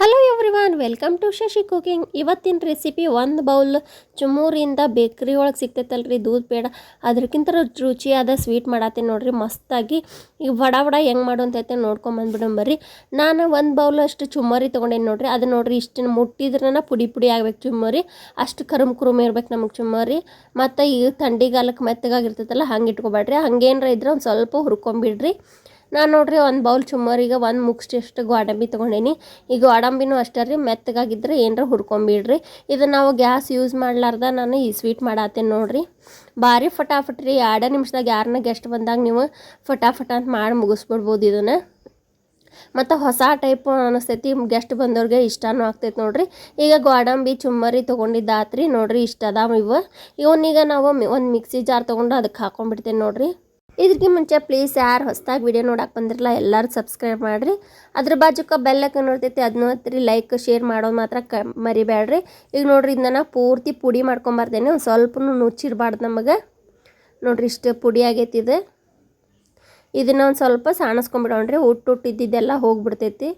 Hello everyone welcome to Shashi cooking ಇವತ್ತಿನ recipe ಒಂದು bowl ಚುಮೂರಿಂದ ಬೇಕ್ರಿ ಒಳಗೆ ಸಿಗ್ತೈತಲ್ರಿ, ದೂದ್ ಬೇಡ. ಅದಕ್ಕಿಂತ ರುಚಿಯಾದ ಸ್ವೀಟ್ ಮಾಡತ್ತೀನಿ ನೋಡ್ರಿ, ಮಸ್ತಾಗಿ. ಈಗ ವಡ ವಡ ಹೆಂಗೆ ಮಾಡು ಅಂತೈತೆ ನೋಡ್ಕೊಂಬಂದ್ಬಿಡೋಣ ಬರ್ರಿ. ನಾನು ಒಂದು ಬೌಲ್ ಅಷ್ಟು ಚುಮ್ಮರಿ ತೊಗೊಂಡೇನಿ ನೋಡ್ರಿ. ಅದು ನೋಡ್ರಿ ಇಷ್ಟು ಮುಟ್ಟಿದ್ರನ ಪುಡಿ ಪುಡಿ ಆಗ್ಬೇಕು ಚುಮ್ಮರಿ. ಅಷ್ಟು ಕರುಮ್ ಕುರುಮ್ ಇರ್ಬೇಕು ನಮಗೆ ಚುಮ್ಮರಿ. ಮತ್ತು ಈಗ ಥಂಡಿಗಾಲಕ್ಕೆ ಮೆತ್ತಗಾಗಿರ್ತೈತಲ್ಲ ಹಂಗೆ ಇಟ್ಕೊಬೇಡ್ರಿ. ಹಂಗೇನಾರ ಇದ್ರೆ ಒಂದು ಸ್ವಲ್ಪ ಹುರ್ಕೊಂಬಿಡ್ರಿ. ನಾನು ನೋಡ್ರಿ ಒಂದು ಬೌಲ್ ಚುಮ್ಮರಿಗೆ ಒಂದು ಮುಗಿಸ್ಟಿಷ್ಟು ಗೋಡಂಬಿ ತೊಗೊಂಡೇನಿ. ಈ ಗೋಡಂಬಿನೂ ಅಷ್ಟೇ ರೀ, ಮೆತ್ತಗಾಗಿದ್ರೆ ಏನರ ಹುರ್ಕೊಂಬಿಡ್ರಿ. ಇದು ನಾವು ಗ್ಯಾಸ್ ಯೂಸ್ ಮಾಡ್ಲಾರ್ದ ನಾನು ಈ ಸ್ವೀಟ್ ಮಾಡತ್ತೇನೆ ನೋಡ್ರಿ. ಭಾರಿ ಫಟಾಫಟ್ ರೀ, ಎರಡೇ ನಿಮಿಷದಾಗ ಯಾರನ್ನ ಗೆಸ್ಟ್ ಬಂದಾಗ ನೀವು ಫಟಾಫಟ ಅಂತ ಮಾಡಿ ಮುಗಿಸ್ಬಿಡ್ಬೋದು ಇದನ್ನು. ಮತ್ತು ಹೊಸ ಟೈಪ್ ಅನಿಸ್ತೈತಿ ಗೆಸ್ಟ್ ಬಂದವ್ರಿಗೆ ಇಷ್ಟನೂ ಆಗ್ತೈತೆ ನೋಡ್ರಿ. ಈಗ ಗೋಡಂಬಿ, ಚುಮ್ಮರಿ ತೊಗೊಂಡಿದ್ದಾತ್ರಿ ನೋಡ್ರಿ, ಇಷ್ಟ ಅದಾವ ಇವು. ಇವನ್ನೀಗ ನಾವು ಒಂದು ಮಿಕ್ಸಿ ಜಾರ್ ತೊಗೊಂಡು ಅದಕ್ಕೆ ಹಾಕೊಂಡ್ಬಿಡ್ತೇನೆ ನೋಡ್ರಿ. ಇದಕ್ಕೆ ಮುಂಚೆ ಪ್ಲೀಸ್ ಯಾರು ಹೊಸದಾಗಿ ವಿಡಿಯೋ ನೋಡಕ್ಕೆ ಬಂದಿರಲ್ಲ, ಎಲ್ಲರೂ ಸಬ್ಸ್ಕ್ರೈಬ್ ಮಾಡಿರಿ. ಅದ್ರ ಬಾಜುಕ ಬೆಲ್ಲಕ್ಕೆ ನೋಡ್ತೈತಿ ಅದನ್ನ ಹತ್ತಿರಿ ಲೈಕ್ ಶೇರ್ ಮಾಡೋದು ಮಾತ್ರ ಕ ಮರಿಬೇಡ್ರಿ ಈಗ ನೋಡ್ರಿ ಇದನ್ನ ಪೂರ್ತಿ ಪುಡಿ ಮಾಡ್ಕೊಂಬರ್ತೇನೆ ಒಂದು ಸ್ವಲ್ಪನು ನುಚ್ಚಿರಬಾರ್ದು ನಮಗೆ. ನೋಡ್ರಿ ಇಷ್ಟು ಪುಡಿ ಆಗೈತಿ ಇದು. ಇದನ್ನ ಒಂದು ಸ್ವಲ್ಪ ಸಾಣಿಸ್ಕೊಂಬಿಡೋಣ್ರಿ ಹುಟ್ಟು ಹುಟ್ಟಿದ್ದೆಲ್ಲ ಹೋಗ್ಬಿಡ್ತೈತಿ.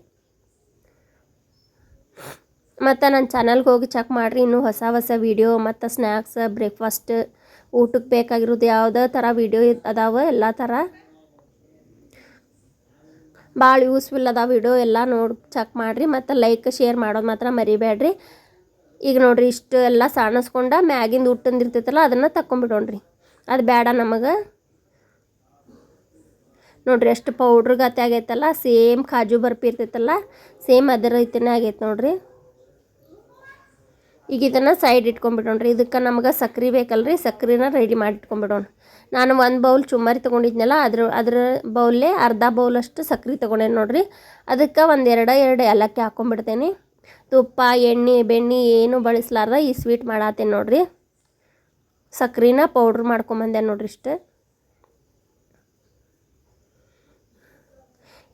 ಮತ್ತು ನನ್ನ ಚಾನಲ್ಗೆ ಹೋಗಿ ಚೆಕ್ ಮಾಡಿರಿ, ಇನ್ನೂ ಹೊಸ ಹೊಸ ವೀಡಿಯೋ ಮತ್ತು ಸ್ನ್ಯಾಕ್ಸ್ ಬ್ರೇಕ್ಫಾಸ್ಟ್ ಊಟಕ್ಕೆ ಬೇಕಾಗಿರೋದು ಯಾವುದೇ ಥರ ವೀಡಿಯೋ ಅದಾವ, ಎಲ್ಲ ಥರ. ಭಾಳ ಯೂಸ್ಫುಲ್ ಅದ ವಿಡಿಯೋ ಎಲ್ಲ ನೋಡಿ ಚೆಕ್ ಮಾಡಿರಿ ಮತ್ತು ಲೈಕ್ ಶೇರ್ ಮಾಡೋದು ಮಾತ್ರ ಮರಿಬೇಡ್ರಿ ಈಗ ನೋಡಿರಿ ಇಷ್ಟು ಎಲ್ಲ ಸಾಣಿಸ್ಕೊಂಡ ಮ್ಯಾಗಿಂದ ಊಟಂದಿರ್ತೈತಲ್ಲ ಅದನ್ನು ತಕ್ಕೊಂಬಿಡೋಣ್ರಿ. ಅದು ಬೇಡ ನಮಗೆ. ನೋಡ್ರಿ ಎಷ್ಟು ಪೌಡ್ರ್ ಗತೆ ಆಗೈತಲ್ಲ ಸೇಮ್ ಕಾಜು ಬರ್ಫಿ ಇರ್ತೈತಲ್ಲ ಸೇಮ್ ಅದರ ರೀತಿಯೇ ಆಗೈತೆ ನೋಡ್ರಿ. ಈಗ ಇದನ್ನು ಸೈಡ್ ಇಟ್ಕೊಂಡ್ಬಿಡೋಣ್ರಿ. ಇದಕ್ಕೆ ನಮ್ಗೆ ಸಕ್ರೆ ಬೇಕಲ್ರಿ, ಸಕ್ರೆನ ರೆಡಿ ಮಾಡಿ ಇಟ್ಕೊಂಡ್ಬಿಡೋಣ. ನಾನು ಒಂದು ಬೌಲ್ ಚುಮ್ಮರಿ ತೊಗೊಂಡಿದ್ನಲ್ಲ, ಅದ್ರ ಅದ್ರ ಬೌಲೇ ಅರ್ಧ ಬೌಲಷ್ಟು ಸಕ್ರೆ ತೊಗೊಂಡೇನೆ ನೋಡಿರಿ. ಅದಕ್ಕೆ ಒಂದು ಎರಡು ಎರಡು ಏಲಕ್ಕಿ ಹಾಕ್ಕೊಂಡ್ಬಿಡ್ತೇನೆ ತುಪ್ಪ, ಎಣ್ಣೆ, ಬೆಣ್ಣೆ ಏನು ಬಳಸಲಾರ್ದ ಈ ಸ್ವೀಟ್ ಮಾಡತ್ತೇನೆ ನೋಡಿರಿ. ಸಕ್ರೆನ ಪೌಡ್ರ್ ಮಾಡ್ಕೊಂಬಂದೆ ನೋಡ್ರಿ ಇಷ್ಟು.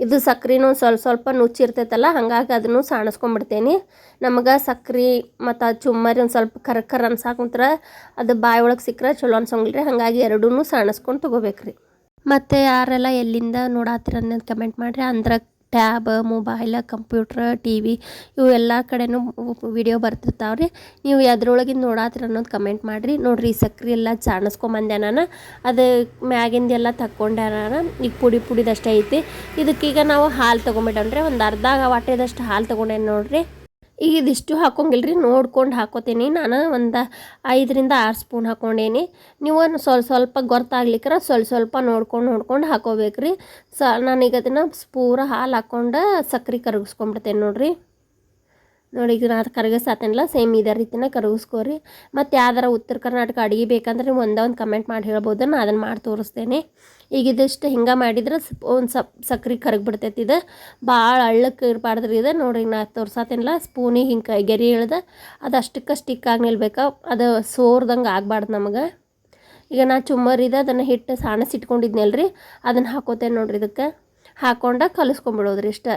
ಇದು ಸಕ್ರೆನೂ ಸ್ವಲ್ಪ ಸ್ವಲ್ಪ ನುಚ್ಚಿರ್ತೈತಲ್ಲ, ಹಾಗಾಗಿ ಅದನ್ನು ಸಾಣಿಸ್ಕೊಂಡ್ಬಿಡ್ತೇನೆ. ನಮಗೆ ಸಕ್ರೆ ಮತ್ತು ಚುಮ್ಮರಿ ಒಂದು ಸ್ವಲ್ಪ ಕರ ಕರ್ ಅನ್ಸಾಕುಂತ್ರ ಅದು ಬಾಯಿ ಒಳಗೆ ಸಿಕ್ಕರೆ ಚಲೋ ಅನ್ಸಂಗಿಲ್ರಿ, ಹಾಗಾಗಿ ಎರಡೂ ಸಾಣಿಸ್ಕೊಂಡು ತೊಗೋಬೇಕ್ರಿ. ಮತ್ತು ಯಾರೆಲ್ಲ ಎಲ್ಲಿಂದ ನೋಡಾತಿರ ಅನ್ನೋದು ಕಮೆಂಟ್ ಮಾಡಿರಿ. ಅಂದ್ರೆ tab, mobile, computer T V ಇವು ಎಲ್ಲ ಕಡೆನೂ ವಿಡಿಯೋ ಬರ್ತಿರ್ತಾವ್ರಿ. ನೀವು ಅದ್ರೊಳಗಿಂದ ನೋಡಾತ್ರಿ ಅನ್ನೋದು ಕಮೆಂಟ್ ಮಾಡಿರಿ. ನೋಡಿರಿ ಸಕ್ರೆ ಎಲ್ಲ ಚಾಣಿಸ್ಕೊಂಬಂದೆ ನಾನು ಅದು ಮ್ಯಾಗಿಂದೆಲ್ಲ ತಕ್ಕೊಂಡೆ ನಾನು ಈಗ ಪುಡಿ ಪುಡಿದಷ್ಟೇ ಐತಿ. ಇದಕ್ಕೀಗ ನಾವು ಹಾಲು ತೊಗೊಂಬಿಟ್ಟನ್ರಿ ಒಂದು ಅರ್ಧ ವಾಟೆದಷ್ಟು ಹಾಲು ತೊಗೊಂಡೇನಿ ನೋಡಿರಿ. ಈಗ ಇದಿಷ್ಟು ಹಾಕೊಂಗಿಲ್ರಿ, ನೋಡ್ಕೊಂಡು ಹಾಕೋತೀನಿ. ನಾನು ಒಂದು ಐದರಿಂದ ಆರು ಸ್ಪೂನ್ ಹಾಕ್ಕೊಂಡೇನಿ ನೀವು ಸ್ವಲ್ಪ ಸ್ವಲ್ಪ ಗೊತ್ತಾಗ್ಲಿಕ್ಕರ ಸ್ವಲ್ಪ ಸ್ವಲ್ಪ ನೋಡ್ಕೊಂಡು ನೋಡ್ಕೊಂಡು ಹಾಕೋಬೇಕ್ರಿ. ಸ ನಾನೀಗ ಅದನ್ನು ಪೂರ ಹಾಲು ಹಾಕ್ಕೊಂಡು ಸಕ್ರೆ ಕರಗಿಸ್ಕೊಂಬಿಡ್ತೇನೆ ನೋಡಿರಿ. ನೋಡಿ, ಈಗ ನಾನು ಕರಗಿಸಾತೇನಲ್ಲ ಸೇಮ್ ಇದೇ ರೀತಿನ ಕರಗಿಸ್ಕೋರಿ. ಮತ್ತು ಯಾವ್ದಾರ ಉತ್ತರ ಕರ್ನಾಟಕ ಅಡುಗೆ ಬೇಕಂದ್ರೆ ನೀವು ಒಂದೇ ಒಂದು ಕಮೆಂಟ್ ಮಾಡಿ ಹೇಳ್ಬೋದು ನಾನು ಅದನ್ನು ಮಾಡಿ ತೋರಿಸ್ತೇನೆ. ಈಗ ಇದಿಷ್ಟು ಹಿಂಗೆ ಮಾಡಿದ್ರೆ ಒಂದು ಸಪ್, ಸಕ್ರೆ ಕರಗಿಬಿಡ್ತೈತಿ ಇದು. ಭಾಳ ಅಳ್ಳಕ್ಕೆ ಇರಬಾರ್ದ್ರಿ ಇದು. ನೋಡಿ, ನಾ ತೋರ್ಸಾತೇನಲ್ಲ ಸ್ಪೂನಿಗೆ ಹಿಂಗೆ ಗೆರಿ ಇಳ್ದು, ಅದು ಅಷ್ಟಕ್ಕೆ ಸ್ಟಿಕ್ ಆಗಿ ನಿಲ್ಬೇಕು. ಅದು ಸೋರ್ದಂಗೆ ಆಗಬಾರ್ದು ನಮಗೆ. ಈಗ ನಾ ಚುಮ್ಮರಿದ ಅದನ್ನು ಹಿಟ್ಟು ಸಾಣಸಿಟ್ಕೊಂಡಿದ್ನಲ್ರಿ ಅದನ್ನು ಹಾಕೋತೇನೆ ನೋಡ್ರಿ ಇದಕ್ಕೆ. ಹಾಕೊಂಡ ಕಲಿಸ್ಕೊಂಬಿಡೋದ್ರಿ ಇಷ್ಟ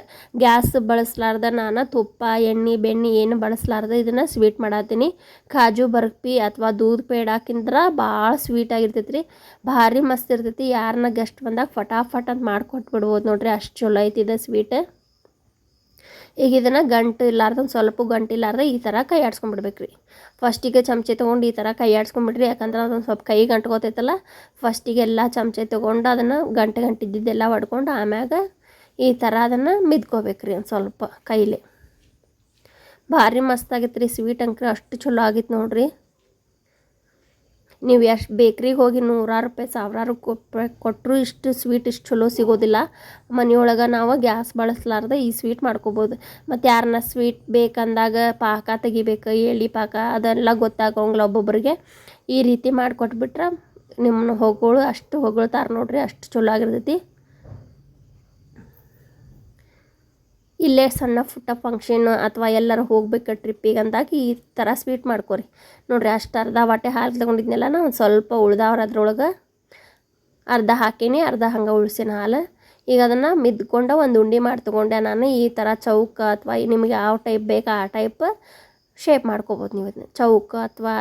ಗ್ಯಾಸ್ ಬಳಸ್ಲಾರ್ದ ನಾನು ತುಪ್ಪ, ಎಣ್ಣೆ, ಬೆಣ್ಣೆ ಏನು ಬಳಸ್ಲಾರ್ದ ಇದನ್ನು ಸ್ವೀಟ್ ಮಾಡತ್ತೀನಿ ಕಾಜು, ಬರ್ಪಿ ಅಥವಾ ದೂದ್ ಪೇಡ ಹಾಕಿಂದ್ರೆ ಭಾಳ ಸ್ವೀಟ್ ಆಗಿರ್ತೈತಿ ರೀ ಭಾರಿ ಮಸ್ತ್ ಇರ್ತೈತಿ. ಯಾರನ್ನ ಗೆಸ್ಟ್ ಬಂದಾಗ ಫಟಾಫಟ್ ಅಂತ ಮಾಡ್ಕೊಟ್ಬಿಡ್ಬೋದು ನೋಡ್ರಿ. ಅಷ್ಟು ಚಲೋ ಐತಿ ಇದು ಸ್ವೀಟ್. ಈಗ ಇದನ್ನು ಗಂಟು ಇಲ್ಲಾರ್ದ ಒಂದು ಸ್ವಲ್ಪ ಗಂಟು ಇಲ್ಲಾರ್ದ ಈ ಥರ ಕೈ ಆಡ್ಸ್ಕೊಂಡ್ಬಿಡ್ಬೇಕು ರೀ ಫಸ್ಟಿಗೆ ಚಮಚೆ ತೊಗೊಂಡು ಈ ಥರ ಕೈ ಆಡ್ಸ್ಕೊಂಡ್ಬಿಡ್ರಿ, ಯಾಕಂದ್ರೆ ಅದೊಂದು ಸ್ವಲ್ಪ ಕೈ ಗಂಟ್ಕೋತೈತಲ್ಲ ಫಸ್ಟಿಗೆ ಎಲ್ಲ ಚಮಚೆ ತೊಗೊಂಡು ಅದನ್ನು ಗಂಟೆ ಗಂಟೆ ಗಂಟಿದ್ದಿದ್ದೆಲ್ಲ ಹೊಡ್ಕೊಂಡು ಆಮ್ಯಾಗ ಈ ಥರ ಅದನ್ನು ಮಿದ್ಕೋಬೇಕು ರೀ ಒಂದು ಸ್ವಲ್ಪ ಕೈಲಿ. ಭಾರಿ ಮಸ್ತ್ ಆಗೈತೆ ರೀ ಸ್ವೀಟ್ ಅಂಕ್ರಿ, ಅಷ್ಟು ಚಲೋ ಆಗಿತ್ತು ನೋಡ್ರಿ. ನೀವು ಎಷ್ಟು ಬೇಕ್ರಿಗೆ ಹೋಗಿ ನೂರಾರು ರೂಪಾಯಿ, ಸಾವಿರಾರು ಕೊಟ್ಟರು ಇಷ್ಟು ಸ್ವೀಟ್ ಇಷ್ಟು ಚಲೋ ಸಿಗೋದಿಲ್ಲ. ಮನೆಯೊಳಗೆ ನಾವು ಗ್ಯಾಸ್ ಬಳಸ್ಲಾರ್ದೆ ಈ ಸ್ವೀಟ್ ಮಾಡ್ಕೋಬೋದು. ಮತ್ತು ಯಾರನ್ನ ಸ್ವೀಟ್ ಬೇಕಂದಾಗ ಪಾಕ ತೆಗಿಬೇಕು ಎಳ್ಳಿ ಪಾಕ ಅದೆಲ್ಲ ಗೊತ್ತಾಗೋಂಗಿಲ್ಲ ಒಬ್ಬೊಬ್ಬರಿಗೆ ಈ ರೀತಿ ಮಾಡಿಕೊಟ್ಬಿಟ್ರೆ ನಿಮ್ಮನ್ನ ಹೊಗಳು ಅಷ್ಟು ಹೊಗಳ್ತಾರೆ ನೋಡಿರಿ, ಅಷ್ಟು ಚಲೋ ಆಗಿರ್ತೈತಿ. ಇಲ್ಲೇ ಸಣ್ಣ ಪುಟ್ಟ ಫಂಕ್ಷನ್ ಅಥವಾ ಎಲ್ಲರೂ ಹೋಗ್ಬೇಕು ಟ್ರಿಪ್ಪಿಗೆ ಅಂದಾಗ ಈ ಥರ ಸ್ವೀಟ್ ಮಾಡ್ಕೊರಿ. ನೋಡಿರಿ ಅಷ್ಟು ಅರ್ಧ ವಾಟೆ ಹಾಲು ತಗೊಂಡಿದ್ನೆಲ್ಲ ನಾ, ಒಂದು ಸ್ವಲ್ಪ ಉಳ್ದವ್ರ ಅದ್ರೊಳಗೆ ಅರ್ಧ ಹಾಕೀನಿ, ಅರ್ಧ ಹಂಗೆ ಉಳ್ಸಿನ ಹಾಲು. ಈಗ ಅದನ್ನು ಮಿದ್ಕೊಂಡು ಒಂದು ಉಂಡೆ ಮಾಡಿ ತೊಗೊಂಡೆ ನಾನು, ಈ ಥರ ಚೌಕ ಅಥವಾ ನಿಮಗೆ ಯಾವ ಟೈಪ್ ಬೇಕು ಆ ಟೈಪ್ ಶೇಪ್ ಮಾಡ್ಕೊಬೋದು ನೀವು ಅದನ್ನ ಚೌಕ ಅಥವಾ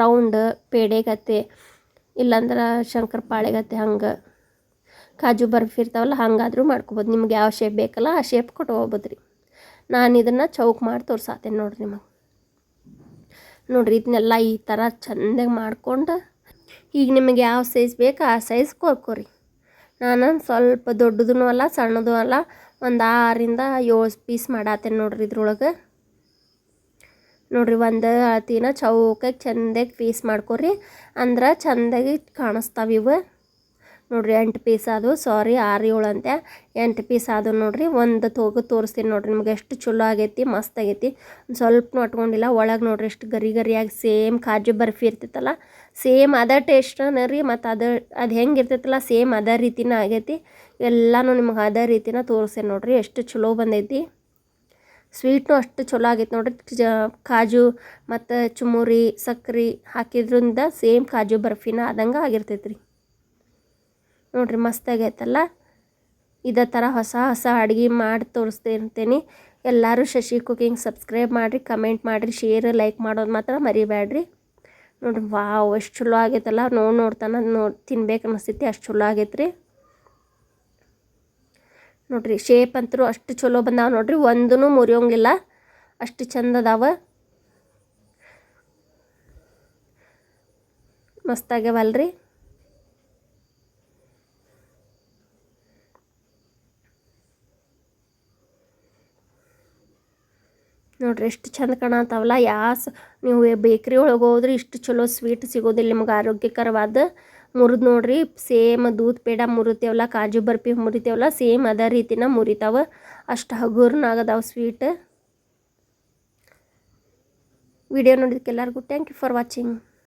ರೌಂಡ್ ಪೇಡೆಗತ್ತೆ, ಇಲ್ಲಾಂದ್ರೆ ಶಂಕರ ಪಾಳೆಗತ್ತೆ ಹಂಗೆ. ಕಾಜು ಬರ್ಫಿ ಇರ್ತಾವಲ್ಲ, ಹಾಗಾದ್ರೂ ಮಾಡ್ಕೊಬೋದು. ನಿಮ್ಗೆ ಯಾವ ಶೇಪ್ ಬೇಕಲ್ಲ, ಆ ಶೇಪ್ ಕೊಟ್ಕೋಬೋದು ರೀ ನಾನು ಇದನ್ನು ಚೌಕ್ ಮಾಡಿ ತೋರ್ಸಾತೇನೆ ನೋಡಿರಿ ನಿಮಗೆ. ನೋಡ್ರಿ, ಇದನ್ನೆಲ್ಲ ಈ ಥರ ಚೆಂದಾಗಿ ಮಾಡ್ಕೊಂಡು, ಈಗ ನಿಮಗೆ ಯಾವ ಸೈಜ್ ಬೇಕು ಆ ಸೈಜ್ ಕೊರ್ಕೋರಿ. ನಾನು ಸ್ವಲ್ಪ ದೊಡ್ಡದೂ ಅಲ್ಲ, ಸಣ್ಣದು ಅಲ್ಲ, ಒಂದು ಆರಿಂದ ಏಳು ಪೀಸ್ ಮಾಡತ್ತೇನೆ ನೋಡ್ರಿ ಇದ್ರೊಳಗೆ. ನೋಡ್ರಿ, ಒಂದು ಅಳತಿನ ಚೌಕಾಗಿ ಚೆಂದಾಗಿ ಪೀಸ್ ಮಾಡ್ಕೊರಿ. ಅಂದ್ರೆ ಚೆಂದಾಗಿ ಕಾಣಿಸ್ತಾವ ಇವು. ನೋಡ್ರಿ ಎಂಟು ಪೀಸ್ ಅದು. ಸಾರಿ ಆರು ಏಳು ಅಂತೆ ಎಂಟು ಪೀಸ್ ಅದು ನೋಡ್ರಿ. ಒಂದು ತೋಗು ತೋರಿಸ್ತೀನಿ ನೋಡ್ರಿ. ನಿಮ್ಗೆ ಎಷ್ಟು ಚಲೋ ಆಗೈತಿ, ಮಸ್ತ್ ಆಗೈತಿ. ಒಂದು ಸ್ವಲ್ಪ ಅಟ್ಕೊಂಡಿಲ್ಲ, ಒಳಗೆ ನೋಡ್ರಿ ಎಷ್ಟು ಗರಿ ಗರಿಯಾಗಿ ಸೇಮ್ ಕಾಜು ಬರ್ಫಿ ಇರ್ತೈತಲ್ಲ. ಸೇಮ್ ಅದ ಟೇಸ್ಟನ ರೀ, ಮತ್ತು ಅದು ಅದು ಹೆಂಗೆ ಇರ್ತೈತಲ್ಲ ಸೇಮ್ ಅದೇ ರೀತಿನ ಆಗೈತಿ. ಎಲ್ಲನೂ ನಿಮ್ಗೆ ಅದೇ ರೀತಿನ ತೋರಿಸ್ತೀನಿ ನೋಡ್ರಿ. ಎಷ್ಟು ಚಲೋ ಬಂದೈತಿ. ಸ್ವೀಟ್ನು ಅಷ್ಟು ಚಲೋ ಆಗೈತೆ ನೋಡ್ರಿ. ಜ ಕಾಜು ಮತ್ತು ಚುಮುರಿ, ಸಕ್ರೆ ಹಾಕಿದ್ರಿಂದ ಸೇಮ್ ಕಾಜು ಬರ್ಫಿನ ಆದಂಗೆ ಆಗಿರ್ತೈತೆ ರೀ ನೋಡ್ರಿ ಮಸ್ತಾಗೈತಲ್ಲ ಇದೇ ಥರ ಹೊಸ ಹೊಸ ಅಡುಗೆ ಮಾಡಿ ತೋರಿಸ್ತಿರ್ತೀನಿ. ಎಲ್ಲರೂ ಶಶಿ ಕುಕಿಂಗ್ ಸಬ್ಸ್ಕ್ರೈಬ್ ಮಾಡಿರಿ ಕಮೆಂಟ್ ಮಾಡಿರಿ ಶೇರ್ ಲೈಕ್ ಮಾಡೋದು ಮಾತ್ರ ಮರಿಬೇಡ್ರಿ ನೋಡ್ರಿ ವಾವ್ ಎಷ್ಟು ಚಲೋ ಆಗೈತಲ್ಲ? ನೋಡಿ ನೋಡ್ತಾನೆ, ನೋಡಿ ತಿನ್ಬೇಕು ಅನ್ನಿಸ್ತೈತಿ ಅಷ್ಟು ಚಲೋ ಆಗೈತೆ ರೀ ನೋಡ್ರಿ ಶೇಪ್ ಅಂತೂ ಅಷ್ಟು ಚಲೋ ಬಂದಾವ ನೋಡ್ರಿ ಒಂದೂ ಮುರಿಯೋಂಗಿಲ್ಲ. ಅಷ್ಟು ಚಂದ ಅದಾವ. ಮಸ್ತಾಗ್ಯಾವಲ್ರಿ ನೋಡ್ರಿ ಎಷ್ಟು ಚಂದ ಕಾಣತ್ತಾವಲ್ಲ ಯಾಸ್ ನೀವು ಬೇಕ್ರಿ ಒಳಗೆ ಹೋದ್ರೆ ಇಷ್ಟು ಚಲೋ ಸ್ವೀಟ್ ಸಿಗೋದಿಲ್ಲ ನಿಮ್ಗೆ ಆರೋಗ್ಯಕರವಾದ ಮುರಿದು ನೋಡ್ರಿ. ಸೇಮ್ ದೂದ್ ಪೇಡ ಮುರಿತೇವಲ್ಲ, ಕಾಜು ಬರ್ಫಿ ಮುರಿತೇವಲ್ಲ, ಸೇಮ್ ಅದೇ ರೀತಿನ ಮುರಿತಾವ. ಅಷ್ಟು ಹಗುರ್ನಾಗದಾವ ಸ್ವೀಟ್ ವಿಡಿಯೋ ನೋಡಿದಕ್ಕೆ ಎಲ್ಲರಿಗೂ ಥ್ಯಾಂಕ್ ಯು ಫಾರ್ ವಾಚಿಂಗ್